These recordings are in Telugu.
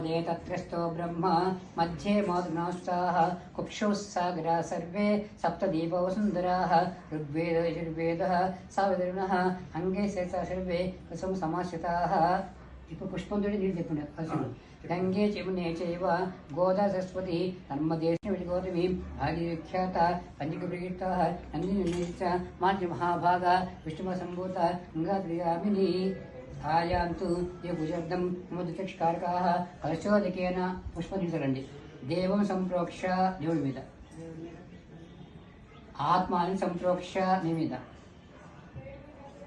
तत्रस्थो ब्रह्म मध्ये मातृनाष्टाः कुक्षोस्सागरा सर्वे सप्तदीपो सुन्दराः ऋग्वेद यजुर्वेदः సావితరుణः అంగే శేష సర్వే కుసుమ సమాశ్రితాः ఇప్పుడు పుష్పంతుడి నీళ్ళు చెప్పిండు అసలు గంగే చెమునే చైవ గోదా సరస్వతి నర్మదేశ విగోదమి ఆది విఖ్యాత పంచక ప్రకీర్త నందిని చ మాతృ మహాభాగ విష్ణుమ సంభూత గంగాద్రియామిని ఆయాంతు ఏ భుజర్ధం సముద్రచక్షకారకాः కలశోదకేన పుష్పనిసరండి దేవం సంప్రోక్ష దేవుడి మీద ఆత్మాని సంప్రోక్ష మీ మీద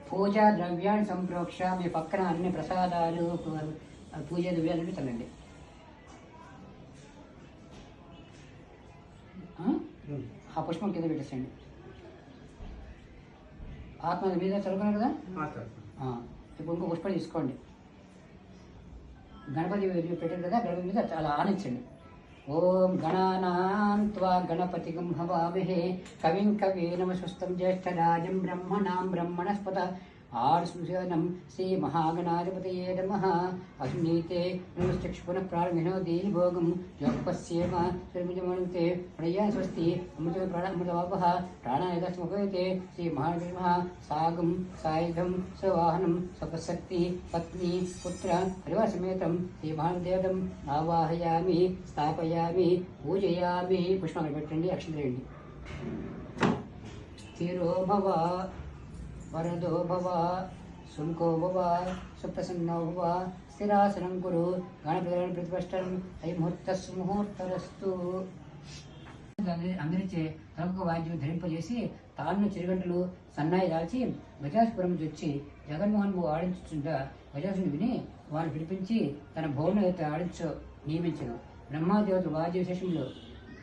పూజా ద్రవ్యాన్ని సంప్రోక్ష మీ పక్కన అన్ని ప్రసాదాలు పూజ ద్రవ్యాలు తనండి ఆ? పుష్పం కింద పెట్టేసండి ఆత్మ మీద చదువుకున్నారు కదా? ఇప్పుడు ఇంకో పుష్పం తీసుకోండి. గణపతి పెట్టారు కదా గణపతి మీద చాలా ఆనించండి. ఓం గణానాం త్వా గణపతి హవామహే కవిం కవీనమస్వస్తం జ్యేష్ఠరాజం బ్రహ్మణాం బ్రహ్మణస్పత ఆర్స్మృశనం శ్రీ మహాగణాధిపతయే నమ అసునీతే నమశ్చక్షుపున ప్రారంభినో దేవోగం యోగపశ్యేమ శ్రీమిజమణితే ప్రణయా స్వస్తి అమృత ప్రాణమృతవాప అమృతవాపః శ్రీ మహాదేవ సాగం సాయుధం స్వవాహనం స్వపశక్తి పత్ని పుత్ర పరివార సమేతం శ్రీ మహాదేవం ఆవాహయామి స్థాపయామి పూజయామి పుష్పాలు పెట్టండి అక్షంతరేయండి స్థిరో వరదో భవ శుల్కో భవ సుప్రసన్నో భవ స్థిరాసనం కురు గణపతి ప్రతిపష్టం అయి ముహూర్త సుముహూర్తరస్తు అందరిచే తలకు వాద్యం ధరింపజేసి తాను చిరుగంటలు సన్నాయి దాల్చి గజాసుపురం వచ్చి జగన్మోహన్ బాబు ఆడించుచుంట గజాసుని విని వారిని పిలిపించి తన భవన ఎత్తి ఆడించు నియమించను. బ్రహ్మాదేవత వాద్య విశేషంలో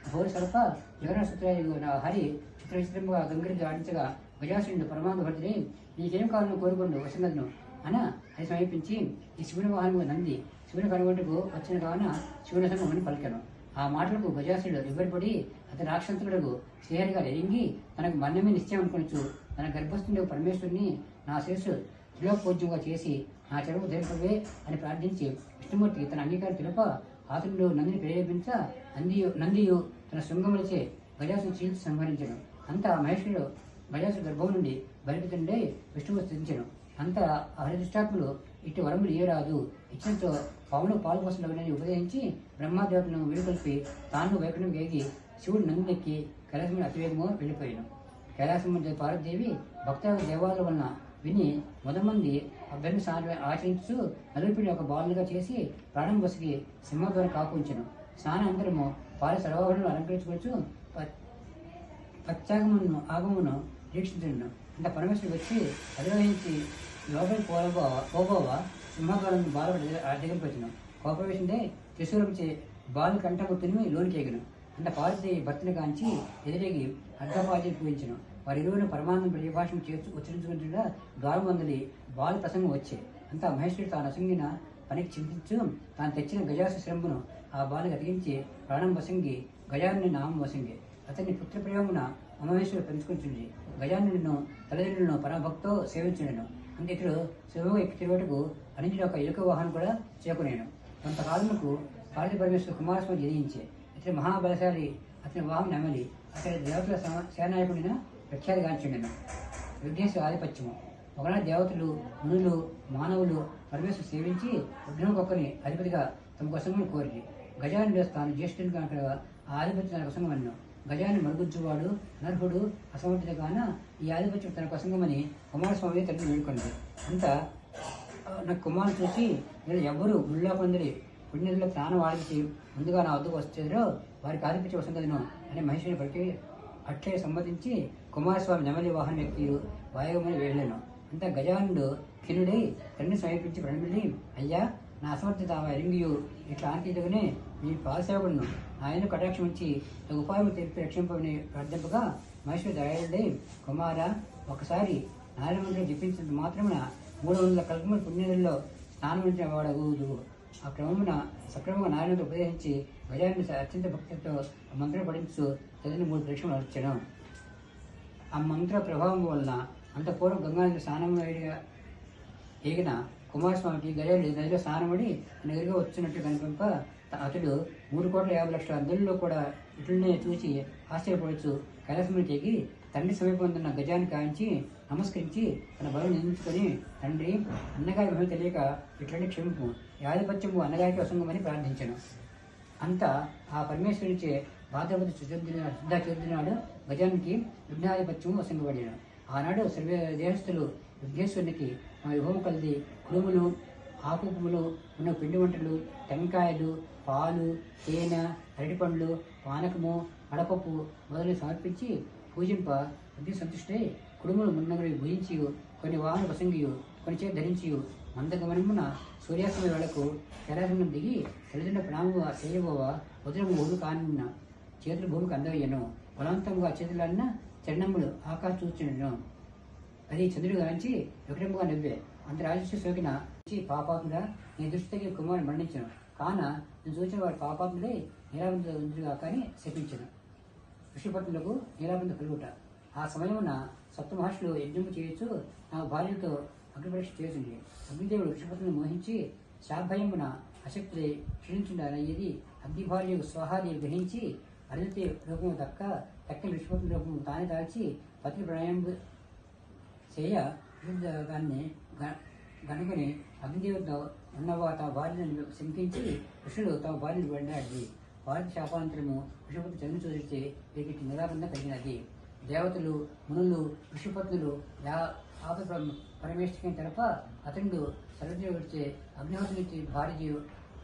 భోర సరఫ జగన్నాథ సూత్రాలు హరి చిత్ర విచిత్రంగా గంగిరికి ఆడించగా గజాసురుడు పరమాత్మ భర్తని నీకేం కావాలని కోరుకుండు వసంతను అన అది సమీపించి ఈ శివుని వాహనము నంది. శివుని కనుగొంటుకు వచ్చిన కావున శివుని సంగమని పలికాను. ఆ మాటలకు గజాసురుడు ఎవ్వరిపడి అతని రాక్షసుడు శ్రీహరిగా ఎరింగి తనకు మన్నమే నిశ్చయం అనుకొనొచ్చు తన గర్భస్థుని పరమేశ్వరుని నా శిరస్సు త్రిలోపూజ్యంగా చేసి నా చెరువు ధరింపవే అని ప్రార్థించి విష్ణుమూర్తి తన అంగీకారం తెలుప ఆతుడు నందిని ప్రేరేపించ నందియు నందియు తన శృంగములచే భజాసు చీల్చి సంహరించడం అంతా మహేశ్వరుడు గజాసు గర్భం నుండి బలిపితుండే విష్ణువు స్థితించను. అంత హరిదృష్టాత్ములు ఇటు వరములు ఇయ్యరాదు. ఇచ్చినతో పవను పాల్గొసలవనని ఉపదేశించి బ్రహ్మదేవతను వీడుకొల్పి తాను వైకుంఠం వేగి శివుడు నందినెక్కి కైలాసం అతివేగము వెళ్ళిపోయాను. కైలాసం పార్వతీదేవి భక్త దేవాలయం వలన విని మొదమంది అభ్యర్థి స్నానం ఆచరించు నలుగురిని ఒక బాలుగా చేసి ప్రాణం బసికి సింహద్వారం స్నాన అందరము పాల సర్వభరణలు అలంకరించుకోవచ్చు ప- ఆగమును దీక్షితుడు అంటే పరమేశ్వరుడు వచ్చి అధిరోహించి లోపలి పోలబో పోబోవా సింహకాలం బాలపడి దగ్గరికి వచ్చిన కోపవేశందే త్రిశూలంచే బాలు కంటకు తిరిగి లోనికి ఎగిన. అంటే పార్వతి భర్తను కాంచి ఎదిరిగి అర్ధపాజలు పూజించను. వారి ఇరువురు పరమానంద పరిభాషణ చేస్తూ ఉచ్చరించుకుంటుండగా ద్వారం వందలి బాలు ప్రసంగం వచ్చే. అంతా మహేశ్వరుడు తాను అసంగిన పనికి చింతించు తాను తెచ్చిన గజాసు శ్రమను ఆ బాలు అతికించి ప్రాణం వసంగి గజాన్ని నామం వసంగి. అతని పుత్ర అమావేశ్వర అమహేశ్వరుడు పెంచుకుంటుంది గజానుడిను తల్లిదండ్రులను పరమభక్తో సేవించుండెను అంటే ఇతడు శివ ఎక్కి తిరుగుటకు అనించిన ఒక ఎలుక వాహనం కూడా చేకునేను. కొంతకాలముకు పార్వతి పరమేశ్వర కుమారస్వామి జయించే. ఇతని మహాబలశాలి అతని వాహనం అమలి అతని దేవతల సేనాయకుడిన ప్రఖ్యాతిగాంచుండెను విఘ్నేశ్వర ఆధిపత్యము. ఒకనాడు దేవతలు మునులు మానవులు పరమేశ్వరు సేవించి విఘ్నకొక్కని అధిపతిగా తమ కోసం కోరి గజానుడు తాను జ్యేష్ఠుని కనుక ఆ ఆధిపత్యం తన అన్నాను గజాన్ని మరుగుజ్జువాడు నర్హుడు అసమర్థుడు కాన ఈ ఆధిపత్యం తన ప్రసంగమని కుమారస్వామి తండ్రి వేడుకున్నది అంతా నా కుమారుని చూసి వీళ్ళు ఎవరు గుళ్ళో పొందిరి పుణ్యతలో ప్రాణం వాడిచి ముందుగా నా వద్దకు వచ్చేదో వారికి ఆధిపత్యం వసంగదను అని మహేశ్వరుని పలికి అట్లే సంబంధించి కుమారస్వామి నెమలి వాహన వ్యక్తి వాయుమని వెళ్ళాను. అంతా గజానుడు కినుడై తండ్రిని సమీపించి ప్రణమిల్లి అయ్యా నా అసమర్థత ఎరింగియు ఇట్లా ఆంటీతగానే మీ పాలసేవకుడును ఆయన కటాక్షం ఉంచి ఉపాయం తెలిపి రక్షింపని ప్రార్థింపగా మహేశ్వరి దయాళుడై కుమార ఒకసారి నారాయణ మందిరం జపించినంత మాత్రమున మూడు వందల కల్పముల పుణ్యలలో స్నానమించిన వాడగుదు ఆ క్రమమున సక్రమంగా నారాయణతో ఉపదేశించి గజాన్ని అత్యంత భక్తితో మంత్రం పఠించు తదిని మూడు పరీక్షలు నడిచాను ఆ మంత్ర ప్రభావం వలన అంత పూర్వం గంగానది స్నానం ఏగిన కుమారస్వామికి గరే నదిలో స్నానమడి నదిలో వచ్చినట్టు కనుక అతడు మూడు కోట్ల యాభై లక్షల అందరిలో కూడా ఇటునే చూసి ఆశ్చర్యపడచ్చు. కైలాసముని తెగి తండ్రి సమీపందున్న గజాన్ని కాయించి నమస్కరించి తన బలం నిందించుకొని తండ్రి అన్నగారి మహిమ తెలియక ఇట్లని క్షమింపు. యాధిపత్యము అన్నగారికి అసంగమని ప్రార్థించను. అంతా ఆ పరమేశ్వరుచే భాద్రపతి చతుర్థిన శుద్ధ చతుర్థినాడు గజానికి విఘ్నాధిపత్యము వసంగబడిన ఆనాడు సర్వే దేహస్థులు విఘ్నేశ్వరునికి మా విభవం కలిది కుడుములు ఆకుపుములు ఉన్న పిండి వంటలు టెంకాయలు పాలు తేనె అరటిపండ్లు పానకము అడపప్పు మొదలు సమర్పించి పూజింప బుద్ధి సంతుష్టై కుడుములు మున్నగరి భుజించి కొన్ని వాహన ప్రసంగియు కొన్ని చేతి ధరించి మందగమనమున సూర్యాస్తమ వేళకు శరాసనం దిగి తల్లిదండ్రుల ప్రణామ చేయబోవ ఉదయం భూమి కానున్న చేతులు భూమికి అందవయ్యను. బలవంతంగా చేతులన్న చరణములు ఆకాశ చూచుండెను అది చంద్రుడు గాంచి విక్రముగా నవ్వే అంత రాజస్వ సోకిన పాపాత్ముడా నీ దృష్టికి కుమారుని మరణించను. కాన నేను చూసిన వాడు పాపాత్ముడే నీలాబంధుగా కానీ శపించను. ఋషిపత్నులకు నీలాబంధ కలుగుట. ఆ సమయమున సప్తమహర్షులు యజ్ఞము చేయొచ్చు నా భార్యతో అగ్నిపరీక్ష చేసింది అగ్నిదేవుడు ఋషిపత్నులను మోహించి శాభయమున అశక్తులై క్షీణించుండాలనేది అగ్ని భార్య స్వహాదేవి గ్రహించి అరుదతి రూపము దక్క దక్కని ఋషిపత్ని రూపము తానే దాల్చి పత్ని ప్రయాణం చేయ దాన్ని గనుకుని అగ్నిదేవుడితో ఉన్నవా తమ భార్యను శంకించి ఋషులు తమ భార్యను వెళ్ళాడు భార్య శాపాంతరము ఋషిపతి చంద్ర చూసి వీరికి నిరాబంధం కలిగినది. దేవతలు మునులు ఋషిపత్నులు యా ఆప పరమేశ్వరిని తెరప అతడు వచ్చే అగ్నిహోత్రునికి భార్య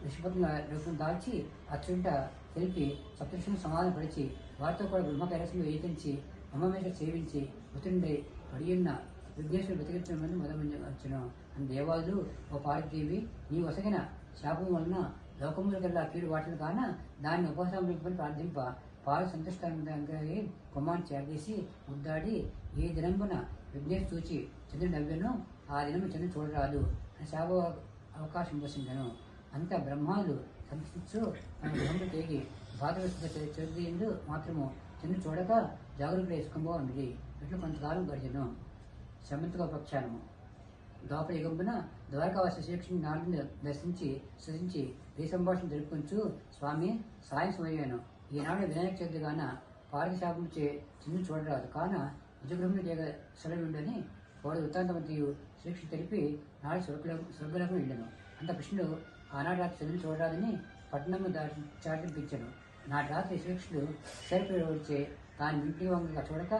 ఋషిపత్నుల రూపం దాల్చి అచ్చుంట తెలిపి సప్తృషులను సమాధానపరిచి వారితో కూడా బ్రహ్మ కైలాసంలో ఏతించి బ్రహ్మమేశ్వర సేవించి మృతుండే పడియున్న విఘ్నేశ్వరు బతికించమని మొదలుంచను అని దేవాదులు ఓ పార్వతీదేవి నీ వసగిన శాపం వలన లోకముల కల్లా కీడు వాటిని కాన దాన్ని ఉపసంహరింపని ప్రార్థింప. పాలు సంతుష్టంగా కుమార్ చేరదీసి ముద్దాడి ఏ దినంబున విఘ్నేష్ చూచి చంద్రుడు నవ్వెను ఆ దినము చంద్రుడు చూడరాదు. అని శాప అవకాశం వసిందను అంత బ్రహ్మాలు సంతృప్తిస్తూ తన గృహంలో తేగి బాధవస్థ మాత్రము చంద్రుడు చూడక జాగ్రత్త వేసుకుంబో ఉంది ఇట్లు కొంతకాలం గడిచను. సమంతక ప్రక్షాళము ద్వాపర యుగంపున ద్వారకావాసి శ్రీకృష్ణుని నాలుగుని దర్శించి సృజించి ఈ సంభాషణ జరుపుకుంటూ స్వామి సాయం సమయ్యాను ఈనాడు వినాయక చవితి గాన పారదశాపం చే చిన్ను చూడరాదు. కాన నిజగృహంలో చేగ సెలవుండని వాడు వృత్తాంతమంతియు శ్రీకృష్ణుడు తెలిపి నాడు స్వర్గలో స్వర్గలోకం వెళ్ళాను. అంత కృష్ణుడు ఆనాడు రాత్రి చదువు చూడరాదని పట్టణము దాటి చాటింపించాను. నాటి రాత్రి శ్రీకృష్ణుడు సరిపడి వచ్చే తాను ఇంటి వంగగా చూడక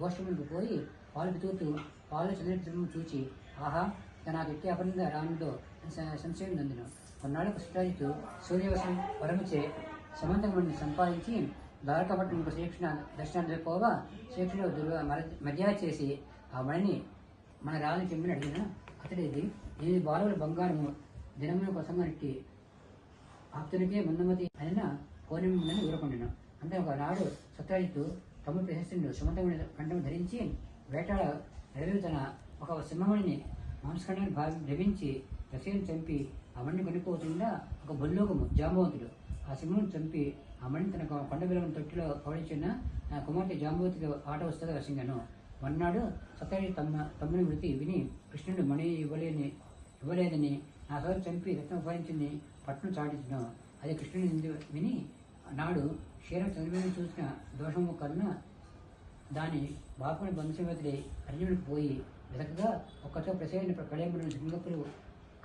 గోష్ఠములకు పోయి పాలు పితుకుతూ పాలు చంద్రపితము చూచి ఆహా నాకు ఎట్టి అపరింద రానుతో సంశయం నందును. కొన్నాళ్ళు కృష్ణరాజుతో సూర్యవశం వరముచే సమంతమణిని సంపాదించి ద్వారకాపట్నం శ్రీకృష్ణ దర్శనాన్ని పోగా శ్రీకృష్ణుడు దుర్గా మర్యాద చేసి ఆ మణిని మన రాజు చెమ్మిని అడిగిన అతడిది? ఎనిమిది బాలుల బంగారము? దినమున కొసంగట్టి ఆప్తునికే మందమతి అయిన కోరిమని ఊరకొండెను. అంటే ఒక నాడు సత్రాజిత్తు తమ్ముడు ప్రశస్తుడు సుమంతముని కంఠం ధరించి వేటాడ ఎడవి తన ఒక సింహముడిని మాంసఖండాన్ని భావి భ్రమించి రసీని చంపి ఆ మణిని ఒక బొల్లోకము జాంబవంతుడు. ఆ సింహుని చంపి ఆ తన కొండ బిలవని తొట్టిలో పవడించిన నా కుమార్తె జాంబవతికి ఆట వస్తుంది రసింగను? మన్నాడు సత్రాజి తమ్మ తమ్ముని మృతి విని కృష్ణుడు మణి ఇవ్వలేని ఇవ్వలేదని నా సోదరు చంపి రత్నం ఉపయోగించింది పట్టును చాటించడం అది కృష్ణుని విని నాడు క్షీరం చంద్రమేని చూసిన దోషము కన్నా దాని బాపుని బంధుసమేతుడి అర్జునుడికి పోయి వెతకగా ఒక్కతో ప్రసేన కళేముడిని సింగపురు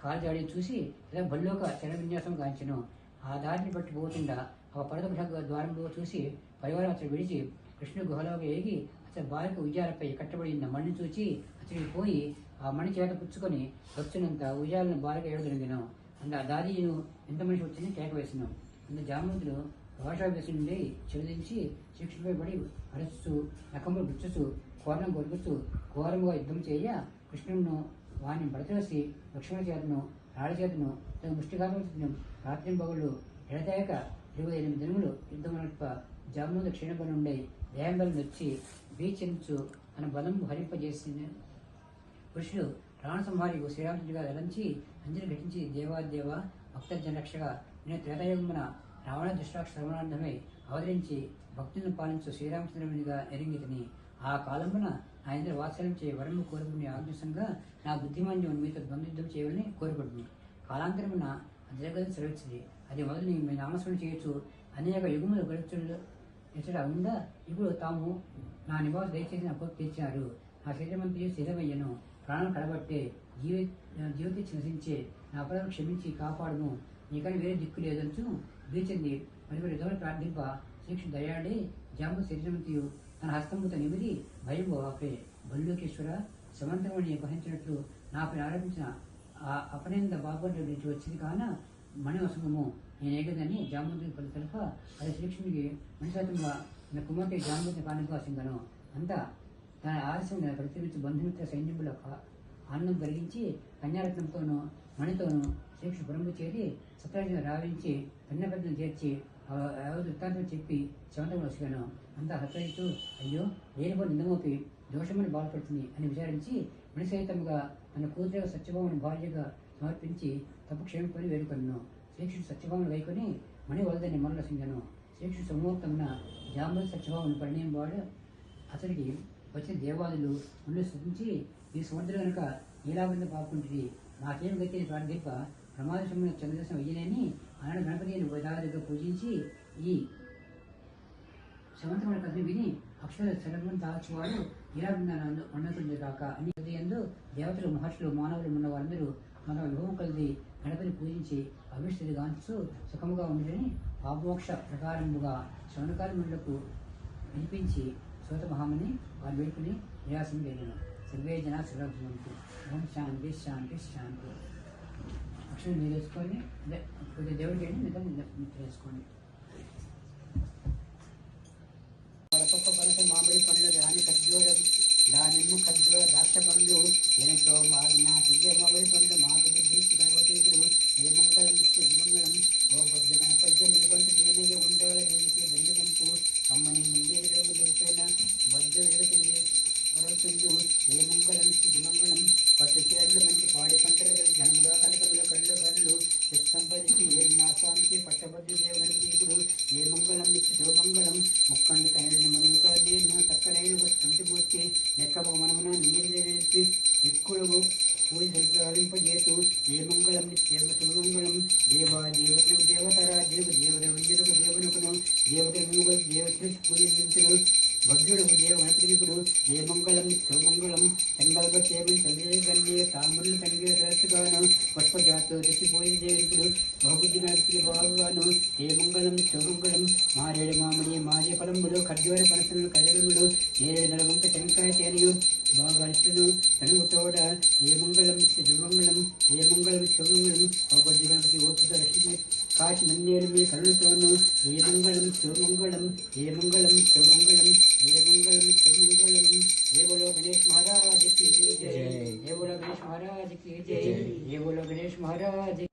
కాల్జాడి చూసి ఇలా బల్లోక చరణ విన్యాసం గాంచెను. ఆ దారిని బట్టి పోతుండా. ఆ పడద ద్వారంలో చూసి పరివారం అతడు విడిచి కృష్ణుడు గుహలోకి ఎగి అతని బాలిక ఉయ్యాలపై కట్టబడిన మణిని చూచి అతడికి పోయి ఆ మణి చేత పుచ్చుకొని వచ్చినంత ఉయ్యాలను బాలిక ఏడదొరిగిన అంత ఆ దాదీను ఎంత మనిషి వచ్చింది కేక వేసినాం. అంత జామంతుడు భాషాభ్యాసం నుండి చెల్లించి శిక్షపై పడి అరుస్తూ నకములు గుచ్చుతూ కోరం కొరుకుతూ ఘోరముగా యుద్ధం చేయ కృష్ణుడును వాని బడతవేసి లక్ష్మణ చేతను రాళ్ళ చేతను తన ముష్టికాలను రాత్రి పగులు ఎడతేక ఇరవై ఎనిమిది దినములు యుద్ధం నడప జాములు క్షీణపడి ఉండే దేహంబలు వచ్చి బీచించు తన బలం హరింపజేసింది. పురుషుడు రావణ సంహారి శ్రీరామచంద్రుడిగా వెలంచి అంజలి ఘటించి దేవాదేవ భక్త జనరక్షగా నేను త్రేతాయుగమున రావణ దుష్టాక్ష శ్రవణార్థమై అవతరించి భక్తులను పాలించు శ్రీరామచంద్రునిగా ఎరింగితిని. ఆ కాలమున ఆయన ఇద్దరు వాత్సల్యం చేయ వరము కోరుకునే ఆజ్ఞసంగా నా బుద్ధిమాన్యం మీతో బంధుత్వం చేయాలని కోరుకుంటుంది కాలాంతరమున జగన్ సెలవుచ్చింది అది మొదలు మీ నామస్మరణ చేయొచ్చు. అనేక యుగములు గడుచుడు ఎచ్చట ఉందా ఇప్పుడు తాము నా నివాస దయచేసి నా కోరిక తీర్చారు. నా శరీరమంతయు స్థిరమయ్యను ప్రాణం కడబట్టే జీవి జీవిత నశించే నా అపరాధం క్షమించి కాపాడును నీకని వేరే దిక్కు లేదంటూ బీచింది మరి మరి ప్రార్థింప శిక్ష దయాడి జాంబు శరీరమంతయు తన హస్తముతో నిమిది భయము ఆపే బల్లోకేశ్వర సమంతమణి గ్రహించినట్లు నాపై ఆరంభించిన ఆ అపనింద బాబు నుంచి వచ్చింది కాన మణివసంగము నేను ఏగదని జాంబుని పలు తెలుప అది శ్రీకృష్ణుడికి మణిశాతంగా నా కుమార్తె జాంబుని కానుక అంతా తన ఆలస్యం ప్రతిపించి బంధుమిత్ర సైన్యముల ఆనందం కలిగించి కన్యారత్నంతోనూ మణితోనూ శ్రీకృష్ణ పురంగు చేరి సత్రాజును రావించి కన్యాపద్యం చేర్చి వృత్తాంతం చెప్పి శవంతం వసిగాను అంతా హత్యయితూ అయ్యో లేనిపో నిందమోపి దోషమని బాధపడుతుంది అని విచారించి మణిసహితముగా తన కూతురు సత్యభామని భార్యగా సమర్పించి తప్పు క్షేమకొని వేడుకొను శ్రీకృష్ణుడు సత్యభామను వైకొని మణి వలదని మరల సింగను శ్రీకృష్ణుడు సమూర్తమున జాంబు సత్యభామను పరిణయం వాడు అతనికి వచ్చిన దేవాదులు ముందు స్థుతించి ఈ సముద్రం కనుక నీలాబంద పాపుకుంటుంది నాకేం గతి అని ప్రార్థింప ప్రమాదశమైన చంద్రదర్శనం అయ్యనని ఆనాడు గణపతిని అని పూజించి ఈ సమంతమైన కథను విని అక్షర శరభం దాచువాడు నీలాబృందాన్ని ఉన్నతుంది కాక. అని ఎందు దేవతలు మహర్షులు మానవులు ఉన్న వారందరూ మన లోహం కలిసి గణపతిని పూజించి అభిష్టిని గాంచు సుఖముగా ఉండని పాపమోక్ష ప్రకారముగా శవనకాలములకు వినిపించి సోత మహాముని వారు వేడుకుని నిరాశం వెళ్ళను సర్వే జన సురభవంతు ఓం శాంతి శాంతి శాంతి. అక్షరం మీరు వేసుకొని కొద్దిగా దేవుడికి వెళ్ళి మిగతా మీరు వేసుకోండి వడపక్క పరస మామిడి పండ్లు దాని ఖర్జూరం దానిమ్మ ఖర్జూర ద్రాక్ష పండ్లు ఎంతో మాగిన తిరిగే మామిడి పండ్లు మాకు బుద్ధి గణపతికుడు ఏ మంగళం ఇచ్చు ఏ మంగళం ఓ బుద్ధ గణపద్యం నీ వంటి నేనయ్య ఉండాలి నీకు దండు పంపు కమ్మని నీవే విలువ దిగుతున్న బద్ద విలువ వరచుండు ఏ మంగళం ఇచ్చు మంగళం పట్టు చీరలు మంచి పాడి పంటలు కలిసి ఘనముగా కనకముల కళ్ళు కళ్ళు సంపదించి ఏ నా స్వామికి పట్టబద్దు దేవుడు ఏ మంగళం ఇచ్చి శివమంగళం ముక్కండి కైనని మనుగుతా నేను తక్కనైన సంతి పోతే నెక్కబో మనమున నీరు ఎక్కువ పూజ సరిపడింపజేతు ఏ మంగళం శివమంగళం దేవ దేవతలు దేవతరా దేవ దేవత విద్యులకు దేవునకును దేవత విలువ దేవతలు పూజించును. భద్రుడు దేవ గణపతికుడు ఏ మంగళం శివమంగళం సంకల్ప చేపి చదివే కండి తామరులు కండి సరస్సుగాను పుష్పజాతు తెచ్చిపోయిన దేవుడు బహుబుద్ధి నడిపి బాగుగాను. ఏ మంగళం శివమంగళం మారేడు మామిడి మారే ఫలములు ఖర్జూర పనసలు కదలములు నేరేడు నడవంక టెంకాయ తేలియు బాగా ఇష్టను తనుగుతోడ ఏ మంగళం శివమంగళం ఏ మంగళం శివమంగళం బహుబుద్ధి గణపతి ఓపిక రక్షించి కాచి నన్నేరు మీ కరుణతోను. ఏ మంగళం శివమంగళం ఏ మంగళం శివమంగళం ఏ మంగళం శివమంగళం ఏ బోలో గణేష్ మహారాజ్కి జై. ఏ బోలో గణేష్ మహారాజ్కి జై. ఏ బోలో గణేష్ మహారాజ్